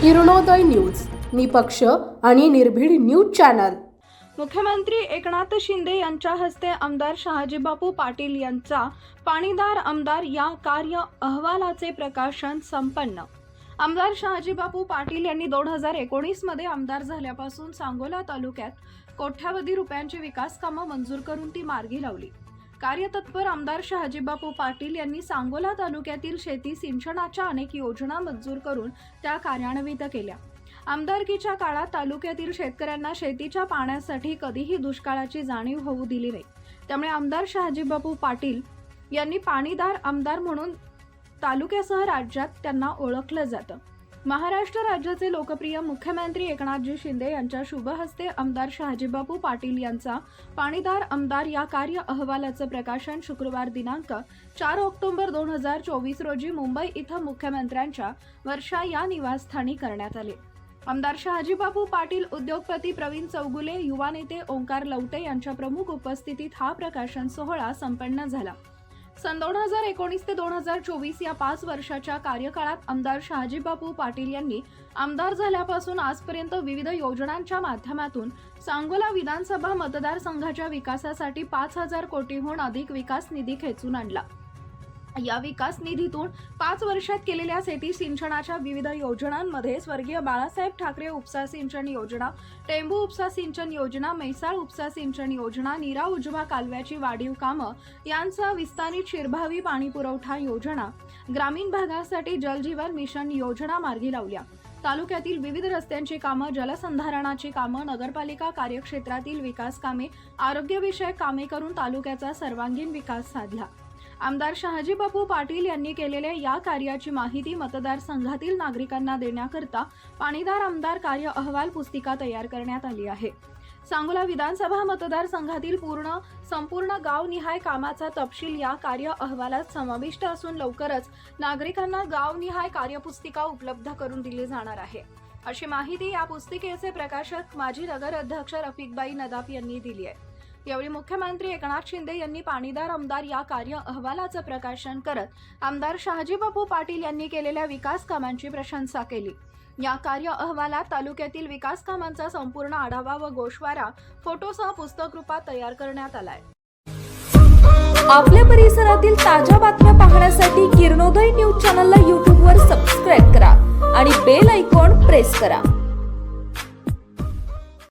Kiranoday news निपक्ष आणि निर्भीड न्यूज चॅनल. मुख्यमंत्री एकनाथ शिंदे यांच्या हस्ते आमदार शहाजीबापू पाटील यांचा पाणीदार आमदार या कार्य अहवालाचे प्रकाशन संपन्न. आमदार शहाजीबापू पाटील यांनी दोन हजार एकोणीसमध्ये आमदार झाल्यापासून सांगोला तालुक्यात कोट्यावधी रुपयांची विकास कामं मंजूर करून ती मार्गी लावली. कार्यतत्पर आमदार शहाजीबापू पाटील यांनी सांगोला तालुक्यातील शेती सिंचनाच्या अनेक योजना मंजूर करून त्या कार्यान्वित केल्या. आमदारकीच्या काळात तालुक्यातील शेतकऱ्यांना शेतीच्या पाण्यासाठी कधीही दुष्काळाची जाणीव होऊ दिली नाही. त्यामुळे आमदार शहाजीबापू पाटील यांनी पाणीदार आमदार म्हणून तालुक्यासह राज्यात त्यांना ओळखलं जातं. महाराष्ट्र राज्याचे लोकप्रिय मुख्यमंत्री एकनाथजी शिंदे यांच्या शुभहस्ते आमदार शहाजीबापू पाटील यांचा पाणीदार आमदार या कार्य अहवालाचं प्रकाशन शुक्रवार दिनांक चार ऑक्टोबर दोन हजार चोवीस रोजी मुंबई इथं मुख्यमंत्र्यांच्या वर्षा या निवासस्थानी करण्यात आले. आमदार शहाजीबापू पाटील उद्योगपती प्रवीण चौगुले युवा नेते ओंकार लवटे यांच्या प्रमुख उपस्थितीत हा प्रकाशन सोहळा संपन्न झाला. सन दोन हजार एकोणीस ते दोन हजार चोवीस या पाच वर्षाच्या कार्यकाळात आमदार शहाजीबापू पाटील यांनी आमदार झाल्यापासून आजपर्यंत विविध योजनांच्या माध्यमातून सांगोला विधानसभा मतदारसंघाच्या विकासासाठी पाच हजार कोटीहून अधिक विकास निधी खेचून आणला. या विकास निधीतून पाच वर्षात केलेल्या शेती सिंचनाच्या विविध योजनांमध्ये स्वर्गीय बाळासाहेब ठाकरे उपसा सिंचन योजना टेंबू उपसा सिंचन योजना म्हैसाळ उपसा सिंचन योजना नीरा उजवा कालव्याची वाढीव कामं यांचा विस्तारित शिरभावी पाणी पुरवठा योजना ग्रामीण भागासाठी जलजीवन मिशन योजना मार्गी लावल्या. तालुक्यातील विविध रस्त्यांची कामं जलसंधारणाची कामं नगरपालिका कार्यक्षेत्रातील विकास कामे आरोग्यविषयक कामे करून तालुक्याचा सर्वांगीण विकास साधला. आमदार शहाजीबापू पाटील यांनी केलेल्या या कार्याची माहिती मतदारसंघातील नागरिकांना देण्याकरता पाणीदार आमदार कार्य अहवाल पुस्तिका तयार करण्यात आली आहे. सांगोला विधानसभा मतदारसंघातील पूर्ण संपूर्ण गावनिहाय कामाचा तपशील या कार्य अहवालात समाविष्ट असून लवकरच नागरिकांना गावनिहाय कार्यपुस्तिका उपलब्ध करून दिली जाणार आहे. अशी माहिती या पुस्तिकेचे प्रकाशक माजी नगर अध्यक्ष रफिकबाई नदाफ यांनी दिली आहे. यावेळी मुख्यमंत्री एकनाथ शिंदे यांनी पाणीदार आमदार या कार्य अहवालाचं प्रकाशन करत आमदार शहाजीबापू पाटील यांनी केलेल्या विकास कामांची प्रशंसा केली. या कार्य अहवालात तालुक्यातील विकास कामांचा संपूर्ण आढावा व गोषवारा फोटोसह पुस्तक रूपात तयार करण्यात आलाय. आपल्या परिसरातील ताज्या बातम्या पाहण्यासाठी किरणोदय न्यूज चॅनलला यूट्यूबवर सबस्क्राईब करा आणि बेल ऐकॉन प्रेस करा.